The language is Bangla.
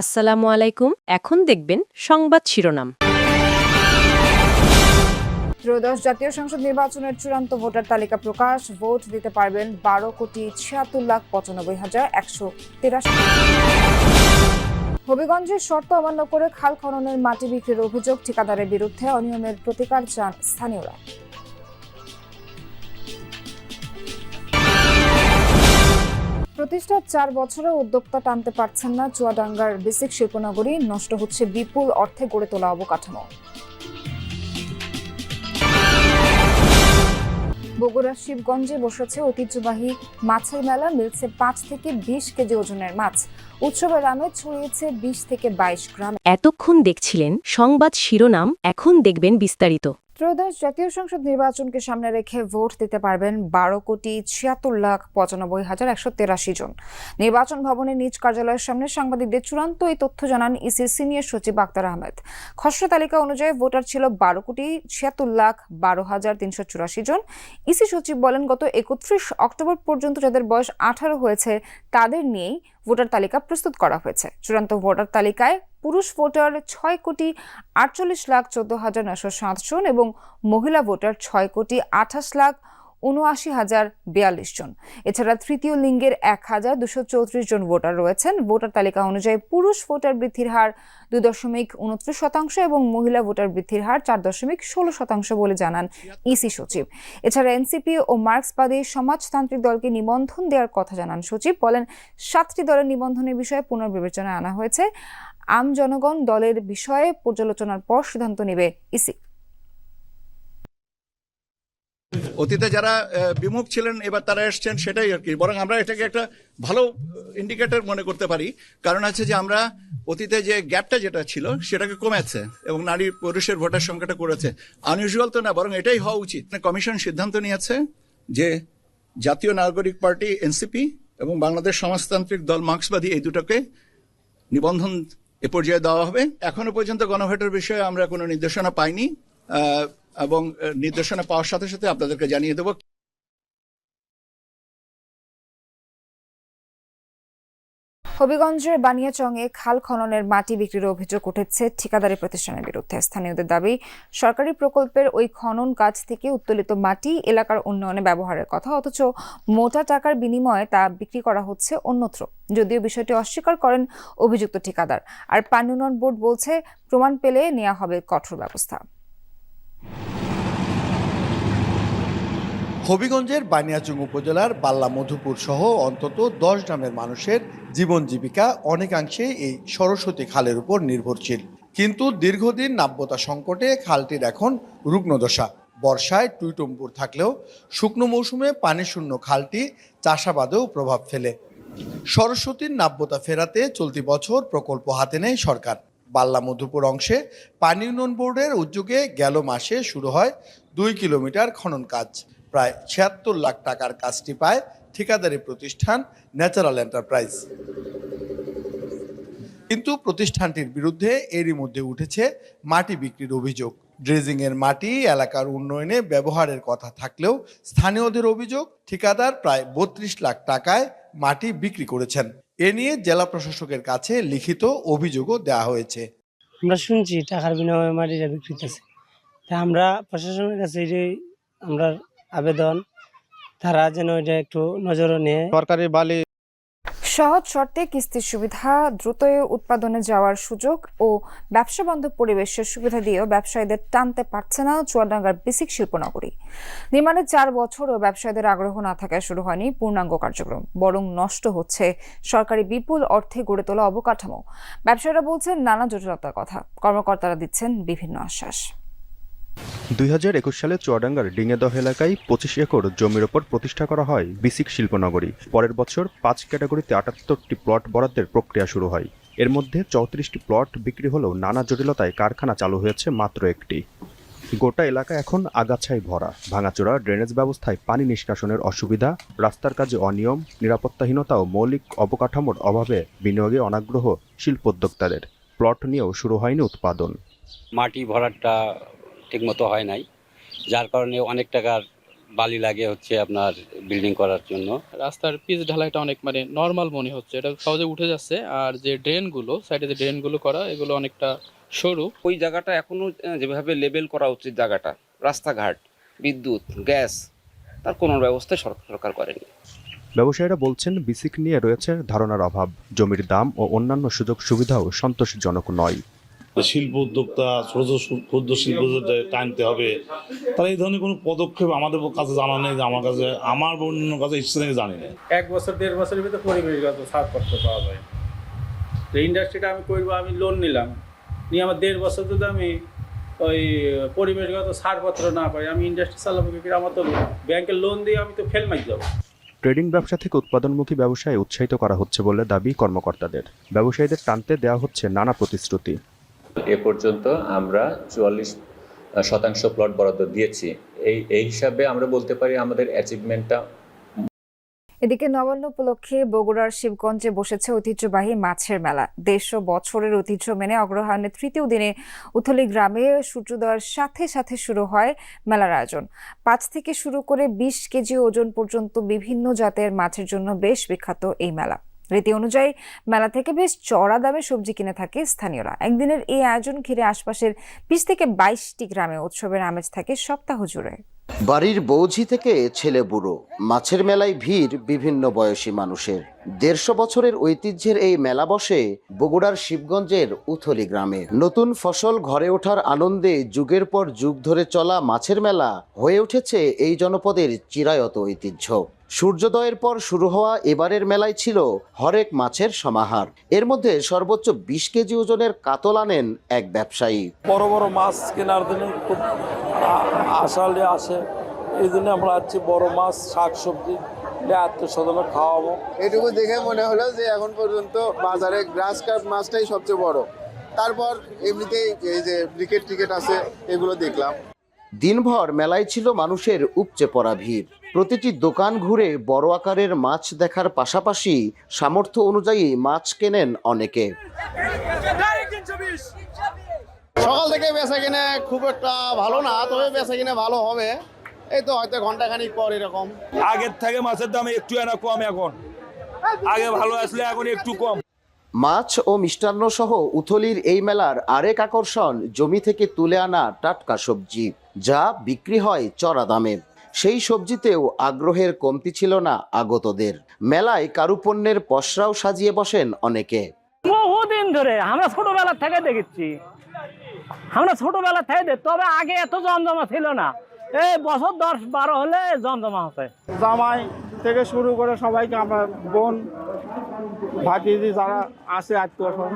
আসসালামু আলাইকুম। এখন দেখবেন সংবাদ শিরোনাম। ত্রয়োদশ জাতীয় সংসদ নির্বাচনের চূড়ান্ত ভোটার তালিকা প্রকাশ। ভোট দিতে পারবেন বারো কোটি ছিয়াত্তর লাখ পঁচানব্বই হাজার একশো তেরাশি। হবিগঞ্জের শর্ত অমান্য করে খাল খননের মাটি বিক্রির অভিযোগ ঠিকাদারের বিরুদ্ধে অনিয়মের প্রতিকার চান স্থানীয়রা। প্রতিষ্ঠার চার বছরে উদ্যোক্তা টানতে পারছেন না চুয়াডাঙ্গার বেসিক শিল্পনগরী। নষ্ট হচ্ছে বিপুল অর্থে গড়ে তোলা অবকাঠামো। বগুড়ার শিবগঞ্জে বসেছে ঐতিহ্যবাহী মাছের মেলা। মিলছে পাঁচ থেকে বিশ কেজি ওজনের মাছ। উৎসবের আমেজ ছড়িয়েছে বিশ থেকে বাইশ গ্রাম। এতক্ষণ দেখছিলেন সংবাদ শিরোনাম, এখন দেখবেন বিস্তারিত। ত্রয়োদশ জাতীয় সংসদ নির্বাচনকে সামনে রেখে ভোট দিতে পারবেন বারো কোটি ছিয়াত্তর লাখ পঁচানব্বই হাজার একশো তেরাশি জন। নির্বাচন ভবনের নিজ কার্যালয়ের সামনে সাংবাদিকদের চূড়ান্ত এই তথ্য জানান ইসির সিনিয়র সচিব আক্তার আহমেদ। খসড়া তালিকা অনুযায়ী ভোটার ছিল বারো কোটি ছিয়াত্তর লাখ বারো হাজার তিনশো চুরাশি জন। ইসি সচিব বলেন, গত একত্রিশ অক্টোবর পর্যন্ত যাদের বয়স আঠারো হয়েছে, তাদের নিয়েই ভোটার তালিকা প্রস্তুত করা হয়েছে। চূড়ান্ত ভোটার তালিকায় পুরুষ ভোটার ছয় কোটি আটচল্লিশ লাখ চোদ্দ হাজার নশো সাত জন এবং মহিলা ভোটার ছয় কোটি আঠাশ লাখ উনআশি হাজার বিয়াল্লিশ জন। এছাড়া তৃতীয় লিঙ্গের এক হাজার দুশো চৌত্রিশ জন ভোটার রয়েছেন। ভোটার তালিকা অনুযায়ী পুরুষ ভোটার বৃদ্ধির হার দুই দশমিক উনত্রিশ শতাংশ এবং মহিলা ভোটার বৃদ্ধির হার চার দশমিক ষোলো শতাংশ বলে জানান ইসি সচিব। এছাড়া এনসিপি ও মার্ক্সবাদী সমাজতান্ত্রিক দলকে নিবন্ধন দেওয়ার কথা জানান সচিব। বলেন, সাতটি দলের নিবন্ধনের বিষয়ে পুনর্বিবেচনায় আনা হয়েছে। আম জনগণ দলের বিষয়ে পর্যালোচনার পর সিদ্ধান্ত নেবে ইসি। অতীতে যারা বিমুখ ছিলেন, এবার তারা এসছেন, সেটাই আর কি। বরং আমরা এটাকে একটা ভালো ইন্ডিকেটর মনে করতে পারি। কারণ আছে যে আমরা অতীতে যে গ্যাপটা যেটা ছিল, সেটাকে কমেছে এবং নারী পুরুষের ভোটার সংখ্যাটা করেছে। আনইউজুয়াল তো না, বরং এটাই হওয়া উচিত। কমিশন সিদ্ধান্ত নিয়েছে যে জাতীয় নাগরিক পার্টি, এনসিপি এবং বাংলাদেশ সমাজতান্ত্রিক দল মার্ক্সবাদী এই দুটোকে নিবন্ধন এ পর্যায়ে দেওয়া হবে। এখনও পর্যন্ত গণভোটের বিষয়ে আমরা কোনো নির্দেশনা পাইনি। এবং নির্দেশনা পাওয়ার সাথে সাথে আপনাদেরকে জানিয়ে দেবো হবিগঞ্জের বানিয়াচংয়ে খাল খননের মাটি বিক্রির অভিযোগ উঠেছে ঠিকাদারি প্রতিষ্ঠানের বিরুদ্ধে। স্থানীয়দের দাবি, সরকারি প্রকল্পের ওই খনন কাজ থেকে উত্তোলিত মাটি এলাকার উন্নয়নে ব্যবহারের কথা, অথচ মোটা টাকার বিনিময়ে তা বিক্রি করা হচ্ছে অন্যত্র। যদিও বিষয়টি অস্বীকার করেন অভিযুক্ত ঠিকাদার। আর পানি উন্নয়ন বোর্ড বলছে, প্রমাণ পেলে নেওয়া হবে কঠোর ব্যবস্থা। হবিগঞ্জের বানিয়াচং উপজেলার বাল্লা মধুপুর সহ অন্তত দশ গ্রামের মানুষের জীবন জীবিকা অনেকাংশেই এই সরস্বতী খালের উপর নির্ভরশীল। কিন্তু দীর্ঘদিন নাব্যতা সংকটে খালটির এখন রুগ্নদশা। বর্ষায় টুইটম্পুর থাকলেও শুকনো মৌসুমে পানিশূন্য খালটি চাষাবাদেও প্রভাব ফেলে। সরস্বতীর নাব্যতা ফেরাতে চলতি বছর প্রকল্প হাতে নেয় সরকার। বাল্লা মধুপুর অংশে পানি উন্নয়ন বোর্ডের উদ্যোগে গেল মাসে শুরু হয় দুই কিলোমিটার খনন কাজ। প্রায় ছিয়াত্তর লাখ টাকার কাজটি পায় ঠিকাদারি প্রতিষ্ঠান ন্যাচারাল এন্টারপ্রাইজ। কিন্তু প্রতিষ্ঠানটির বিরুদ্ধে এরই মধ্যে উঠেছে মাটি বিক্রির অভিযোগ। ড্রেজিং এর মাটি এলাকার উন্নয়নে ব্যবহারের কথা থাকলেও স্থানীয়দের অভিযোগ, ঠিকাদার প্রায় বত্রিশ লাখ টাকায় মাটি বিক্রি করেছেন। এ নিয়ে জেলা প্রশাসকের কাছে লিখিত অভিযোগও দেওয়া হয়েছে। আমরা শুনছি টাকার বিনিময়ে মাটিটা বিক্রি করছে তা আমরা প্রশাসনের কাছে যে আমরা আবেদন তারা যেন এটা একটু নজরও নিয়ে সরকারি বালি সহজ শর্তে কিস্তির সুবিধা দ্রুত উৎপাদনে যাওয়ার সুযোগ ও ব্যবসা বান্ধব পরিবেশের সুবিধা দিয়েও ব্যবসায়ীদের টানতে পারছে না চুয়াডাঙ্গার বেসিক শিল্পনগরী। নির্মাণের চার বছরও ব্যবসায়ীদের আগ্রহ না থাকায় শুরু হয়নি পূর্ণাঙ্গ কার্যক্রম, বরং নষ্ট হচ্ছে সরকারি বিপুল অর্থে গড়ে তোলা অবকাঠামো। ব্যবসায়ীরা বলছেন, নানা জটিলতার কথা। কর্মকর্তারা দিচ্ছেন বিভিন্ন আশ্বাস। দুই হাজার একুশ সালে চুয়াডাঙ্গার ডিঙেদহ এলাকায় পঁচিশ একর জমির ওপর প্রতিষ্ঠা করা হয় বিসিক শিল্পনগরী। পরের বছর পাঁচ ক্যাটাগরিতে আটাত্তরটি প্লট বরাদ্দের প্রক্রিয়া শুরু হয়। এর মধ্যে চৌত্রিশটি প্লট বিক্রি হলেও নানা জটিলতায় কারখানা চালু হয়েছে মাত্র একটি। গোটা এলাকা এখন আগাছায় ভরা। ভাঙাচোরা ড্রেনেজ ব্যবস্থায় পানি নিষ্কাশনের অসুবিধা, রাস্তার কাজে অনিয়ম, নিরাপত্তাহীনতা ও মৌলিক অবকাঠামোর অভাবে বিনিয়োগে অনাগ্রহ শিল্পোদ্যোক্তাদের। প্লট নিয়েও শুরু হয়নি উৎপাদন। মাটি ভরাটটা ঠিকমতো হয় নাই যার কারণে অনেক টাকার বালি লাগে হচ্ছে আপনার বিল্ডিং করার জন্য। রাস্তার পিচ ঢালাইটা অনেক মানে নর্মাল মনে হচ্ছে এটা সহজে উঠে যাচ্ছে আর যে ড্রেনগুলো সাইডে যে ড্রেনগুলো করা এগুলো অনেকটা সরু। ওই জায়গাটা এখনও যেভাবে লেবেল করা উচিত জায়গাটা রাস্তাঘাট বিদ্যুৎ গ্যাস তার কোনো ব্যবস্থা সরকার সরকার করেনি। ব্যবসায়ীরা বলছেন বিসিক নিয়ে রয়েছে ধারণার অভাব জমির দাম ও অন্যান্য সুযোগ সুবিধাও সন্তোষজনক নয়। শিল্প উদ্যোক্তা ছোট ছোট ক্ষুদ্র শিল্প টানতে হবে তারা এই ধরনের কোনো পদক্ষেপ আমাদের কাছে জানা নেই যে আমার কাছে আমার বা অন্য কাছে ইচ্ছে নেই জানি না। এক বছর দেড় বছরের ভিতরে পরিবেশগত ছাড়পত্র পাওয়া যায়। তো ইন্ডাস্ট্রিটা আমি করব আমি লোন নিলাম। নিয়ে আমার দেড় বছর যদি আমি ওই পরিবেশগত ছাড়পত্র না পাই আমি ইন্ডাস্ট্রি চালাবো কি করে? আমার তো ব্যাংকের লোন দিয়ে আমি তো ফেল মারি যাব। ট্রেডিং ব্যবসা থেকে উৎপাদনমুখী ব্যবসায় উৎসাহিত করা হচ্ছে বলে দাবি কর্মকর্তাদের। ব্যবসায়ীদের টানতে দেওয়া হচ্ছে নানা প্রতিশ্রুতি। এ পর্যন্ত আমরা চুয়াল্লিশ শতাংশ প্লট বরাদ্দ দিয়েছি। এই এই হিসাবে আমরা বলতে পারি আমাদের অ্যাচিভমেন্টটা এদিকে নবান্ন উপলক্ষে বগুড়ার শিবগঞ্জে বসেছে ঐতিহ্যবাহী মাছের মেলা। দেড়শো বছরের ঐতিহ্য মেনে অগ্রহায়ণের তৃতীয় দিনে উথলি গ্রামে সূর্যোদয়ের সাথে সাথে শুরু হয় মেলার আয়োজন। পাঁচ থেকে শুরু করে বিশ কেজি ওজন পর্যন্ত বিভিন্ন জাতের মাছের জন্য বেশ বিখ্যাত এই মেলা। রীতি অনুযায়ী মেলা থেকে বেশ চড়া দামে সবজি কিনে থাকে স্থানীয়রা। একদিনের এই আয়োজন ঘিরে আশপাশের বিশ থেকে বাইশটি গ্রামে উৎসবের আমেজ থাকে সপ্তাহ জুড়ে। বাড়ির বৌঝি থেকে ছেলে বুড়ো, মাছের মেলায় ভিড় বিভিন্ন বয়সী মানুষের। দেড়শো বছরের ঐতিহ্যের এই মেলা বসে বগুড়ার শিবগঞ্জের উথলি গ্রামে। নতুন ফসল ঘরে ওঠার আনন্দে যুগের পর যুগ ধরে চলা মাছের মেলা হয়ে উঠেছে এই জনপদের চিরায়ত ঐতিহ্য। সূর্যোদয়ের পর শুরু হওয়া এবারের মেলায় ছিল হরেক মাছের সমাহার। এর মধ্যে সর্বোচ্চ বিশ কেজি ওজনের কাতল আনেন এক ব্যবসায়ী। বড় বড় মাছ কেনার জন্য খুব আশালে আসে। এই জন্য আমরা আছি বড় মাছ শাক সবজি আত্মীয় খাওয়াবো। এটুকু দেখে মনে হলো যে এখন পর্যন্ত বাজারে গ্রাস কাপ মাছটাই সবচেয়ে বড়। তারপর এমনিতেই এই যে ক্রিকেট টিকেট আছে এগুলো দেখলাম। দিনভর মেলায় ছিল মানুষের উপচে পড়া ভিড়। প্রতিটি দোকান ঘুরে বড় আকারের মাছ দেখার পাশাপাশি সামর্থ্য অনুযায়ী মাছ কেনেন অনেকে। সকাল থেকে বেচা কিনে খুব একটা ভালো না তবে বেচা কিনে ভালো হবে। এই তো হয়তো ঘন্টাখানিক পর এরকম। আগের থেকে মাছের দাম একটু এনা কম এখন। আগে ভালো আসলে এখন একটু কম। মাছ ও মিষ্টান্ন সহ উথলির এই মেলার আরেক আকর্ষণ জমি থেকে তুলে আনা টাটকা সবজি যা বিক্রি হয় চড়া দামে। সেই সবজিতেও আগ্রহের কমতি ছিল না আগতদের। মেলায় কারুপণ্যের পসরাও সাজিয়ে বসেন অনেকে। বহুদিন ধরে আমরা ছোটবেলা থেকে দেখেছি। আমরা ছোটবেলা থেকে তবে আগে এত জমজমা ছিল না। এই বছর দশ বারো হলে জমজমা হতে জামাই থেকে শুরু করে সবাইকে আমরা বোন, ভাতিজি যারা আছে, আত্মীয়